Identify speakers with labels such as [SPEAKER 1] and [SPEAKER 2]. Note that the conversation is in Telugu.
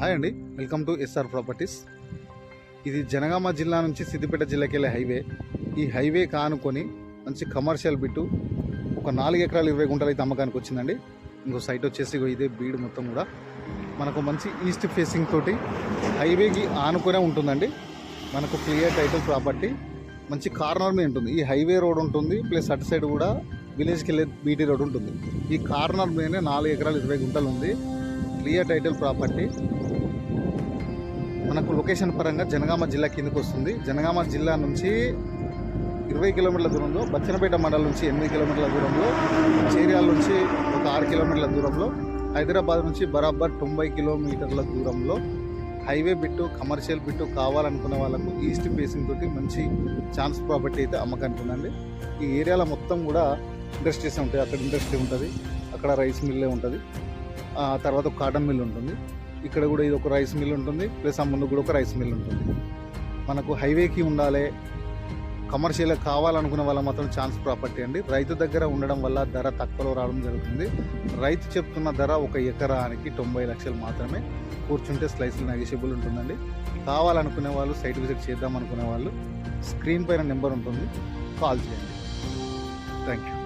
[SPEAKER 1] హాయ్ అండి. Welcome to SR properties. ఇది జనగామ జిల్లా నుంచి సిద్దిపేట జిల్లాకి వెళ్ళే హైవే. ఈ హైవే కానుకొని మంచి కమర్షియల్ బిట్టు ఒక నాలుగు ఎకరాలు ఇరవై గుంటలు అయితే అమ్మకానికి వచ్చిందండి. ఇంకో సైట్ వచ్చేసి ఇగో ఇదే బీడు మొత్తం కూడా. మనకు మంచి ఈస్ట్ ఫేసింగ్ తోటి హైవేకి ఆనుకునే ఉంటుందండి. మనకు క్లియర్ టైటిల్ ప్రాపర్టీ. మంచి కార్నర్ మీద ఉంటుంది. ఈ హైవే రోడ్ ఉంటుంది ప్లస్ అటు సైడ్ కూడా విలేజ్కి వెళ్ళే బీటీ రోడ్ ఉంటుంది. ఈ కార్నర్ మీదనే నాలుగు ఎకరాలు ఇరవై గుంటలు ఉంది. Clear title property. మనకు లొకేషన్ పరంగా జనగామ జిల్లా కిందకు వస్తుంది. జనగామ జిల్లా నుంచి ఇరవై కిలోమీటర్ల దూరంలో బచ్చనపేట మండలం నుంచి ఎనిమిది కిలోమీటర్ల దూరంలో చేరియాల నుంచి ఒక ఆరు కిలోమీటర్ల దూరంలో హైదరాబాద్ నుంచి బరాబర్ తొంభై కిలోమీటర్ల దూరంలో హైవే బిట్టు కమర్షియల్ బిట్టు కావాలనుకున్న వాళ్ళకు ఈస్ట్ ఫేసింగ్ తోటి మంచి ఛాన్స్ ప్రాపర్టీ అయితే అమ్మకానికి ఉందండి ఈ ఏరియాలో మొత్తం కూడా ఇండస్ట్రీస్ ఉంటాయి అక్కడ ఇండస్ట్రీ ఉంటుంది. అక్కడ రైస్ మిల్లే ఉంటుంది. తర్వాత ఒక కాటన్ మిల్ ఉంటుంది. ఇక్కడ కూడా ఇది ఒక రైస్ మిల్ ఉంటుంది. ప్లస్ ఆ ముందు కూడా ఒక రైస్ మిల్ ఉంటుంది. మనకు హైవేకి ఉండాలి. కమర్షియల్ కావాలనుకున్న వాళ్ళ మాత్రం ఛాన్స్ ప్రాపర్టీ అండి. రైతు దగ్గర ఉండడం వల్ల ధర తక్కువలో రావడం జరుగుతుంది. రైతు చెప్తున్న ధర ఒక ఎకరానికి తొంభై లక్షలు మాత్రమే. కూర్చుంటే స్లైస్ నెగిషియబుల్ ఉంటుందండి. కావాలనుకునే వాళ్ళు సైట్ విజిట్ చేద్దాం అనుకునే వాళ్ళు స్క్రీన్ పైన నెంబర్ ఉంటుంది. కాల్ చేయండి. Thank you